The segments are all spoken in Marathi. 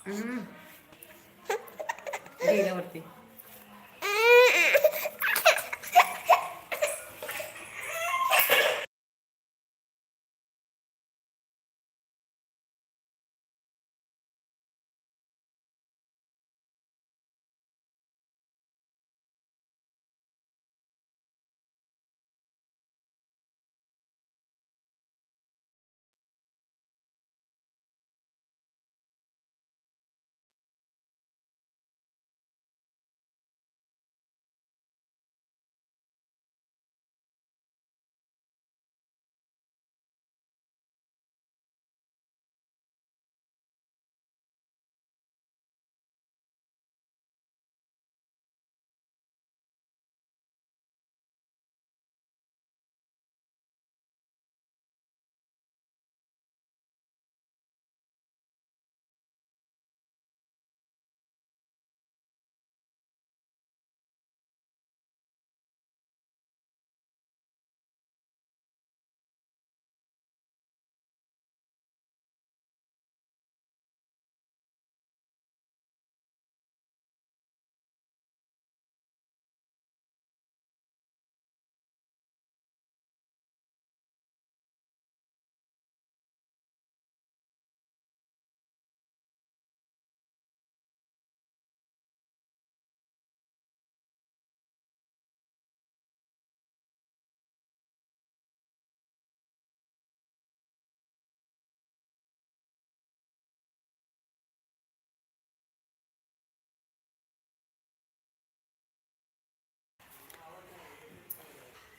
ஒருத்தி.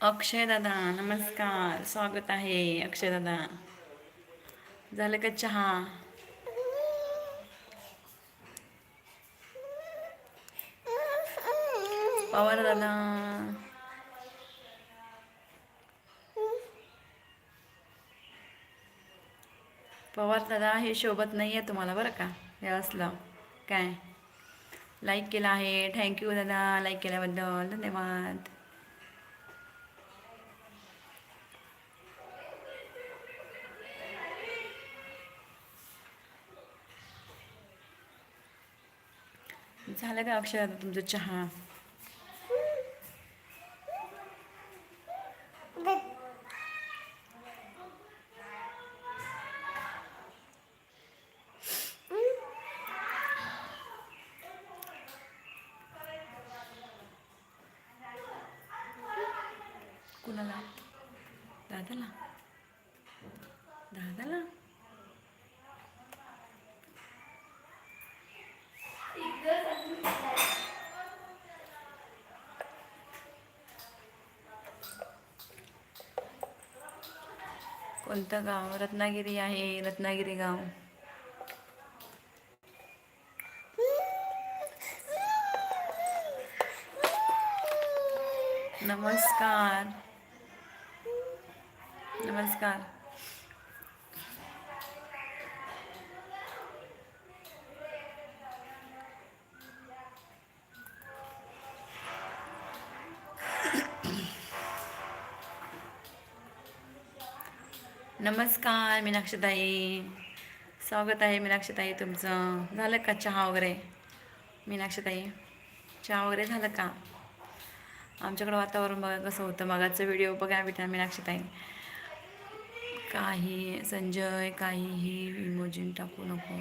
अक्षय दादा नमस्कार. स्वागत आहे अक्षय दादा. झालं का चहा? पवार दादा. पवार दादा हे शोभत नाही आहे तुम्हाला बरं का? हे असलं. काय? लाईक केलं आहे. थँक्यू दादा. लाईक केल्याबद्दल. धन्यवाद. झालं का अक्षय आता तुमचं चहा. कुणाला? दादाला? कोणतं गाव? रत्नागिरी आहे रत्नागिरी गाव. नमस्कार. नमस्कार. नमस्कार मीनाक्षीताई. स्वागत आहे मीनाक्षीताई तुमचं. झालं का चहा वगैरे? मीनाक्षीताई चहा वगैरे झालं का? आमच्याकडं वातावरण बघा कसं होतं. मागाचं व्हिडिओ बघा भेटा मीनाक्षीताई. काही संजय काहीही इमोजिन टाकू नको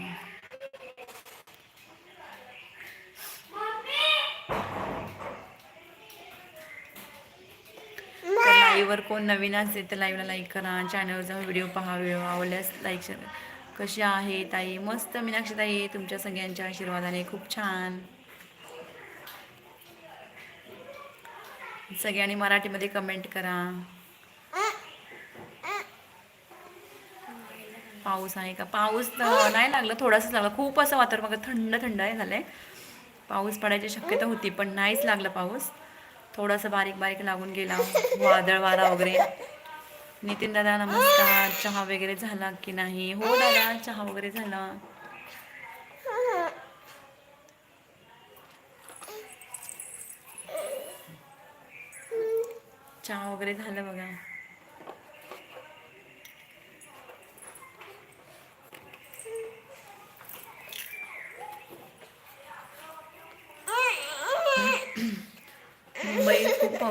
तर लाईव्हवर कोण नवीन असेल तर लाईव्हला लाईक करा. चॅनलवर जाऊन व्हिडिओ पहा व्हिडिओ आवडल्यास लाईक शेअर कशी आहे ताई? मस्त मीनाक्षी ताई तुमच्या सगळ्यांच्या आशीर्वादाने खूप छान. सगळ्यांनी मराठीमध्ये कमेंट करा. पाऊस आहे का? पाऊस नाही लागला थोडासाच लागला. खूप असं वातावरण मग थंड थंड आहे झालंय. पाऊस पडायची शक्यता होती पण नाहीच लागला पाऊस. थोडासा बारीक बारीक लागून गेला. वादळ वारा वगैरे. नितीन दादा नमस्कार. चहा वगैरे झाला की नाही? हो दादा चहा वगैरे झाला. चहा वगैरे झालं बघा.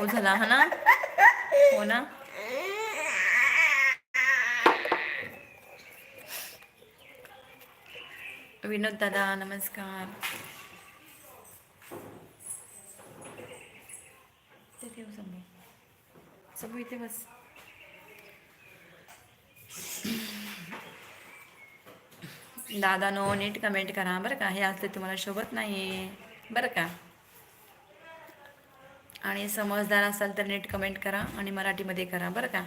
पाऊस झाला हा ना? हो ना? विनोद दादा नमस्कार. ते इथे बस. दादा नो नीट कमेंट करा. बरं का? हे असले तुम्हाला शोभत नाही बरं का? आणि समजदार असाल तर नीट कमेंट करा आणि मराठीमध्ये करा बरं का?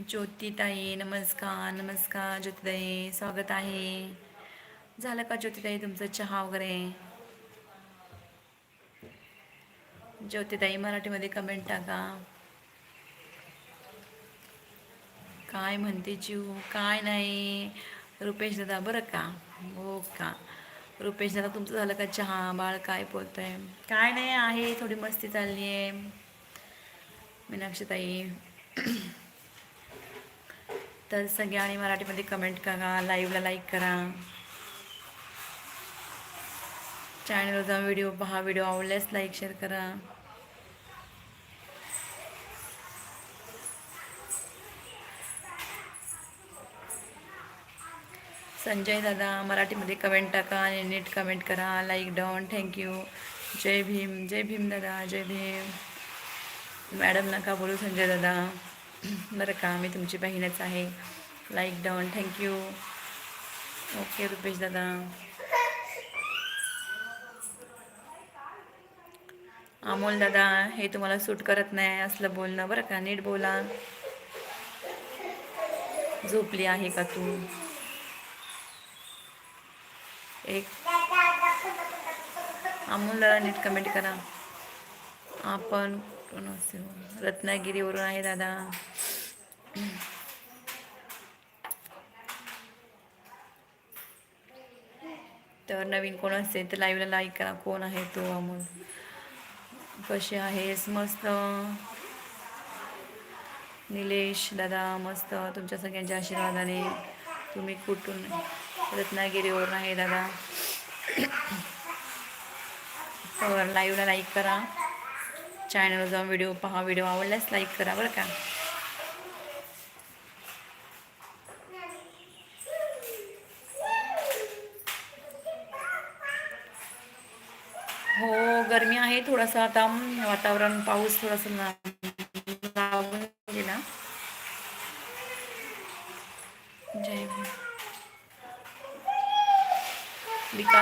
ज्योतिताई नमस्कार नमस्कार ज्योतिताई स्वागत आहे. झालं का ज्योतिताई तुमचं चहा वगैरे? ज्योतिताई मराठीमध्ये कमेंट टाका. काय म्हणते जीव? काय नाही. रुपेश दादा बरं का? हो का? रुपेश दादा तुमचं झालं का चहा बाळ काय बोलतंय? काय नाही आहे थोडी मस्ती चालली आहे. मीनाक्षीताई. तर सगळ्यांनी मराठीमध्ये कमेंट करा लाईव्हला लाईक करा. चॅनलवर जाऊन व्हिडिओ पहा व्हिडिओ आवडल्यास लाईक शेअर करा. संजय दादा मराठीमध्ये कमेंट टाका आणि नीट कमेंट करा. लाईक डाऊन थँक्यू जय भीम जय भीम दादा जय भीम. मॅडम नका बोलू संजय दादा. बरं का मी तुमची बहीणच आहे. Like down thank you okay Rupesh दादा. अमोल दादा हे तुम्हाला सूट करत नाही असलं बोलणं. बरं का नीट बोला. झोपली आहे का तू? एक. अमूल दादा नीट कमेंट करा. आपण कोण असे हो? रत्नागिरीवरून आहे दादा. तर नवीन कोण असेल तर लाईव्हला लाईक करा. कोण आहे तो अमोल? कसे आहेस? मस्त. निलेश दादा मस्त. तुमच्या सगळ्यांच्या आशीर्वादाने तुम्ही कुठून रत्नागिरीवरून आहे दादा. तर लाईव्हला लाईक करा. चॅनलवर जाऊन व्हिडिओ पहा व्हिडिओ आवडल्यास लाईक करा बरं का. हो गरमी आहे थोडंसं आता. वातावरण पाऊस थोडंसं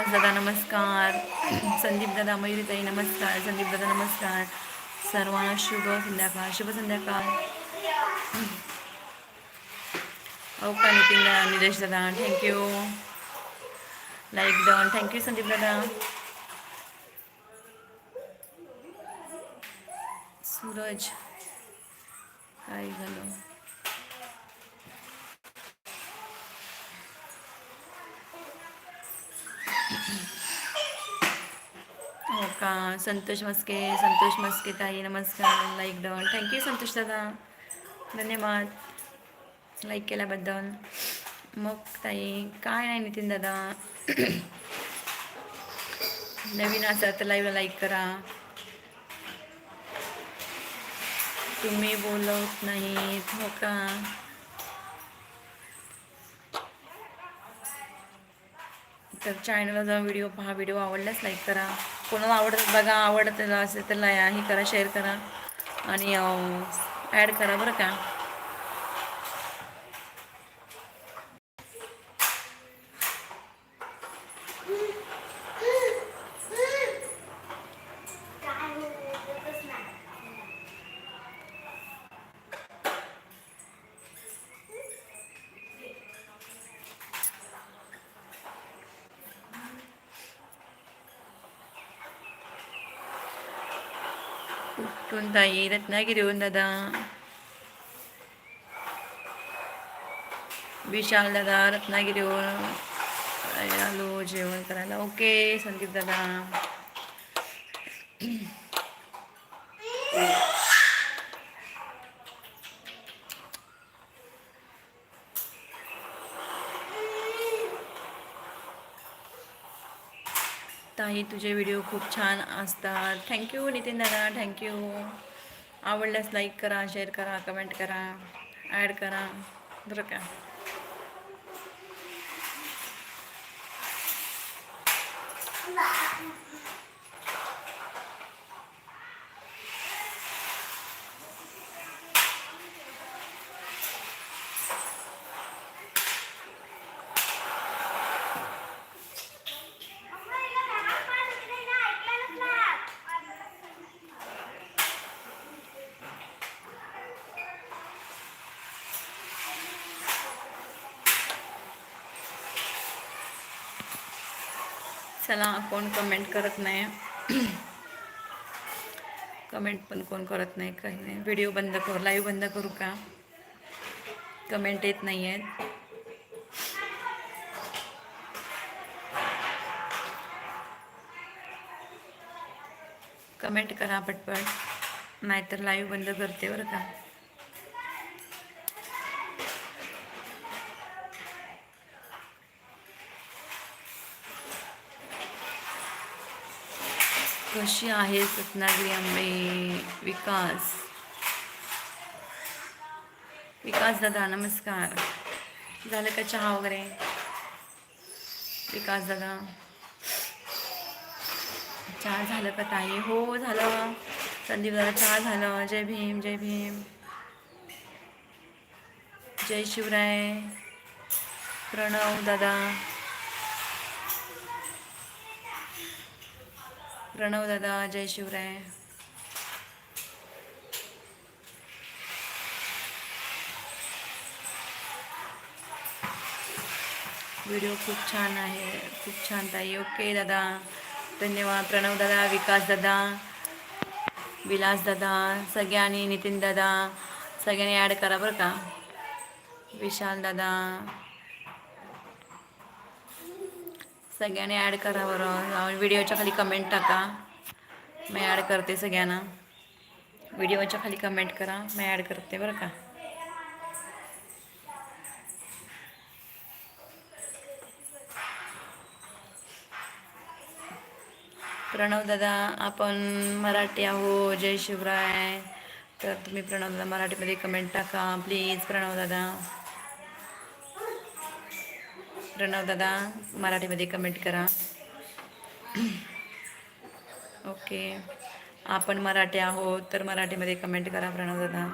विकास दादा नमस्कार. संदीप दादा मयुरीताई नमस्कार. संदीप दादा नमस्कार. सर्वांना शुभ संध्याकाळ शुभ संध्याकाळ. ओका का नितीन दादा निलेश दादा thank you like done thank you Sandeep दादा. सूरज. काय झालं हो का संतोष मस्के संतोष मस्के ताई नमस्कार लाईक डन. थँक्यू संतोष दादा. धन्यवाद. लाईक केल्याबद्दल. मग ताई काय नाही नितीन दादा. नवीन असा तर लाईव्ह लाईक करा. तुम्ही बोलत नाहीत हो का? तर चॅनलला जाऊन व्हिडिओ पहा. व्हिडिओ आवडल्यास लाईक करा. कोणाला आवडत बघा आवडत असेल तर ला हे करा शेअर करा. आणि ॲड करा बरं का कुठून ताई रत्नागिरीहून दादा विशाल दादा रत्नागिरीहून आलो जेवण करायला ओके संदीप दादा ताई तुझे व्हिडिओ खूप छान असतात. थँक्यू नितीन दादा. थँक्यू आवडल्यास लाईक करा शेअर करा कमेंट करा ॲड करा. बरं का? चला कोण कमेंट करत नाही? कमेंट पण कोण करत नाही काही नाही. व्हिडिओ बंद करू लाईव्ह बंद करू का? कमेंट येत नाही आहेत कमेंट करा पटपट. नाहीतर लाईव्ह बंद करते बरं का. कशी आहे रत्नागिरी आंबे विकास? विकास दादा नमस्कार. झालं का चहा वगैरे? विकास दादा. चहा झालं का ताई? हो झालं. संदीप दादा चहा झालं. जय भीम जय भीम. जय शिवराय. प्रणव दादा. प्रणव दादा जय शिवराय. व्हिडिओ खूप छान आहे खूप छान ताई. ओके दादा. धन्यवाद. प्रणव दादा विकास दादा विलास दादा सगळ्यांनी नितीन दादा सगळ्यांनी ॲड करा बरं का. विशाल दादा सगळ्यांनी ॲड करा बरं. व्हिडिओच्या खाली कमेंट टाका. मी ॲड करते सगळ्यांना. व्हिडिओच्या खाली कमेंट करा. मी ॲड करते बरं का. प्रणव दादा आपण मराठी आहो जय शिवराय. तर तुम्ही प्रणव दादा मराठीमध्ये कमेंट टाका. प्लीज प्रणव दादा. प्रणव दादा मराठीमध्ये कमेंट करा. ओके आपण मराठी आहोत तर मराठीमध्ये कमेंट करा प्रणव दादा.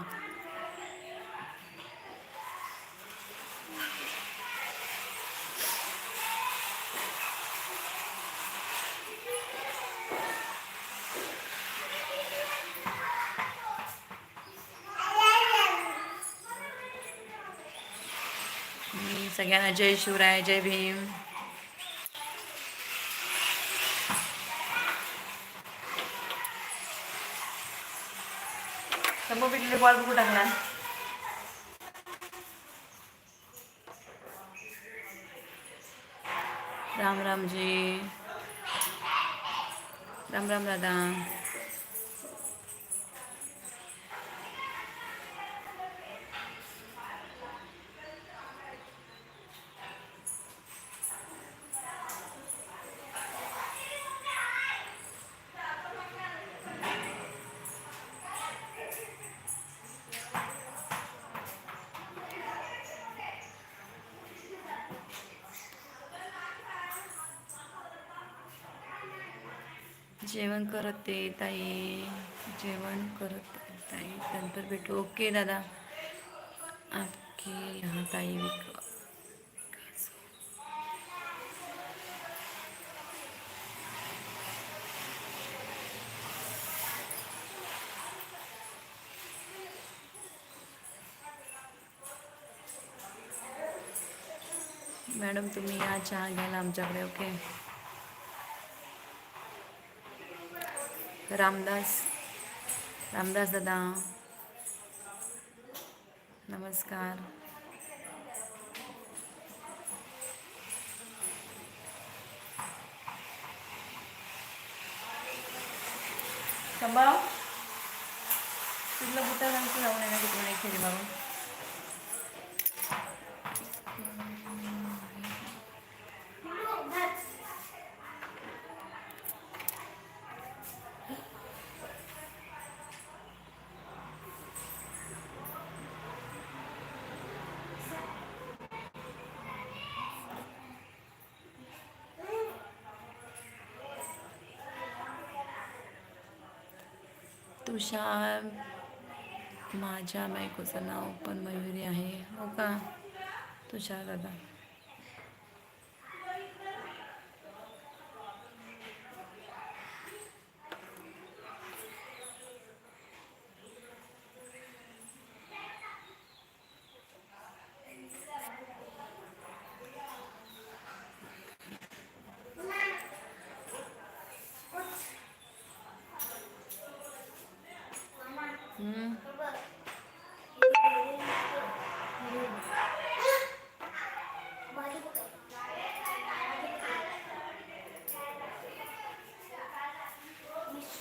सगळ्यांना जय शिवराय जय भीम. पिठले बॉल कुठं टाकला राम राम जी. राम राम दादा. जेवण करत आहे ताई. जेवण करत ताई. नंतर भेटू. ओके दादा. ओके. यहाँ ताई विक मॅडम तुम्ही या चहा घ्यायला आमच्याकडे ओके? रामदास रामदास दादा नमस्कार. संभाव तुला बुटा जाऊन जाऊन येणार तिकडून एक फेरी मारून तुषार माझ्या बायकोचं नाव पण मयुरी आहे. हो का? तुषार दादा.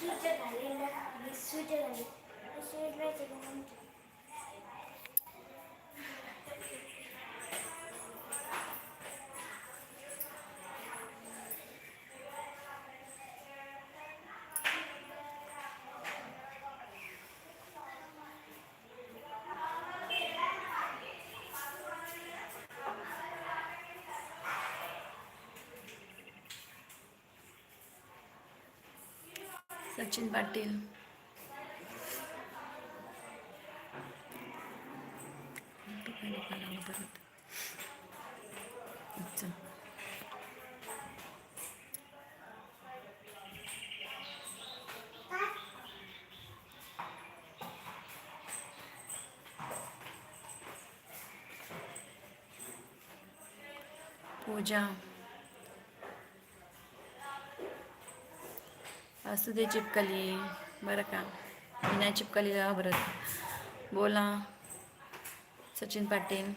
ಸೂಚನೆ ಸೂಚನೆ ಸೂಚನೆ सचिन पाटील अच्छा. पूजा असू दे चिपकली बरं का. मी नाही चिपकलीला घाबरत. बोला सचिन पाटील.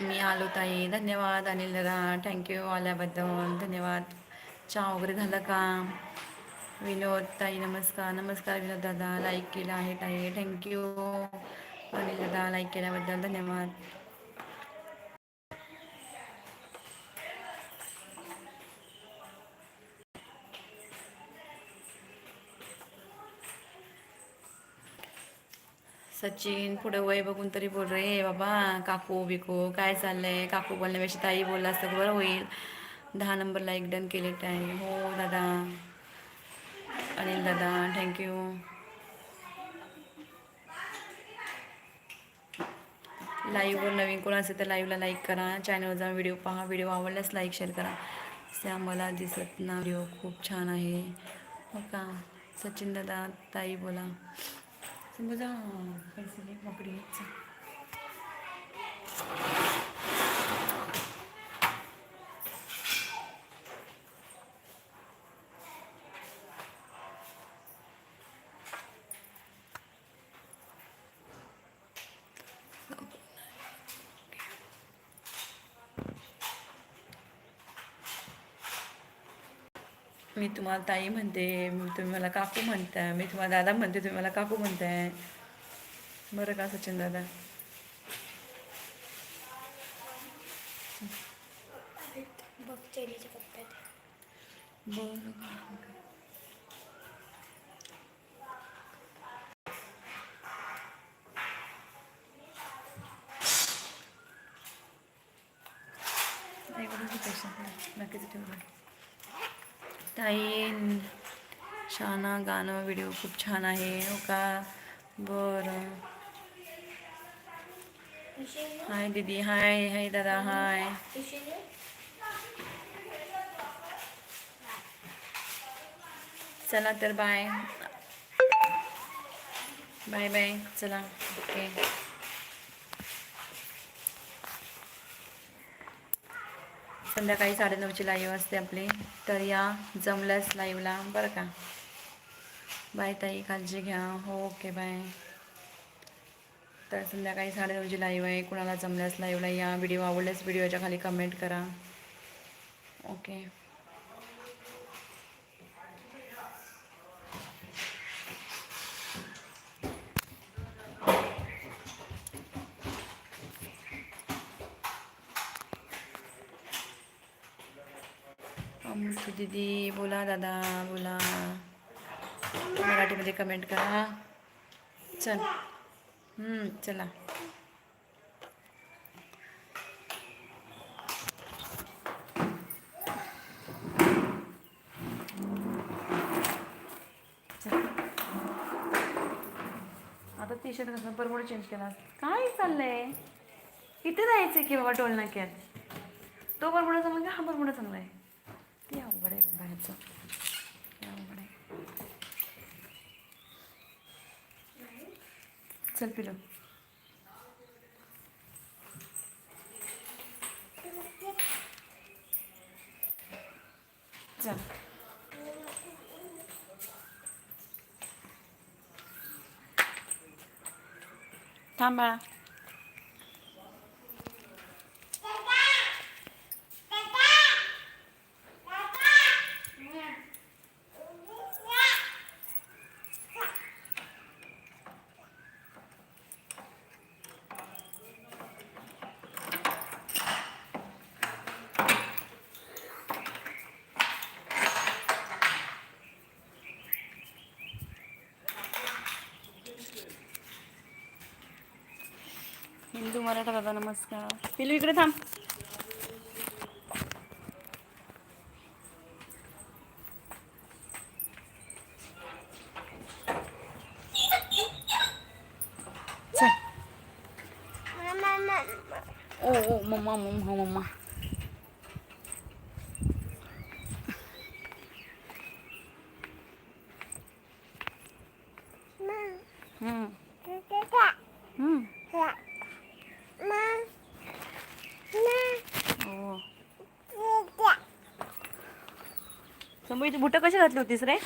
मी आलो ताई. धन्यवाद अनिल दादा. थँक्यू आल्याबद्दल. धन्यवाद. चहा वगैरे झाला का? विनोद ताई नमस्कार. नमस्कार विनोद दादा. लाईक केला आहे ताई. थँक्यू अनिल दादा लाईक केल्याबद्दल धन्यवाद. सचिन पुढे वय बघून तरी बोल रे. बाबा काकू बिकू काय चाललंय? काकू बोलण्यापेक्षा ताई बोलला असतं बरं होईल. दहा नंबरला एक डन केले आहे हो दादा. अनिल दादा थँक्यू लाईव्हवर नवीन कोण असेल तर लाईव्हला लाईक करा. चॅनलवर जाऊन व्हिडिओ पहा. व्हिडिओ आवडल्यास लाईक शेअर करा. ते आम्हाला दिसत ना. व्हिडिओ खूप छान आहे. हो का? सचिन दादा ताई बोला. समजा. पैसे दे मी तुम्हाला ताई म्हणते तुम्ही मला काकू म्हणताय मी तुम्हाला दादा म्हणते तुम्ही मला काकू म्हणताय. बरं का सचिन दादा? बरं बाकीचं ठेवलं. ताई छान गाणं व्हिडिओ खूप छान आहे हो का? बरं. हाय दीदी. हाय हाय दादा. हाय चला तर बाय बाय बाय चला. ओके संध्याकाळी साडेनऊची लाईव्ह असते आपली. तर या जमल्यास लाईव्हला बरं का. बाय ताई काळजी घ्या. हो ओके बाय. तर संध्याकाळी साडेनऊची लाईव्ह आहे. कुणाला जमल्यास लाईव्हला या. व्हिडिओ आवडल्यास व्हिडिओच्या खाली कमेंट करा. ओके. अमृत दीदी बोला दादा बोला मराठीमध्ये कमेंट करा चल चला आता टी शर्ट कसं परमोड चेंज केला काय चाललंय इथे जायचं की बाबा टोल नाक्यात तो बरोबर चांगला का हा बरोबर चांगला आहे अवघड आहे बाहेरचं अवघड आहे. चल पिलो. चल. थांबा हिंदू मराठा दादा नमस्कार. पिलू इकडे थांब. बुटं कशी घातली होतीस रे?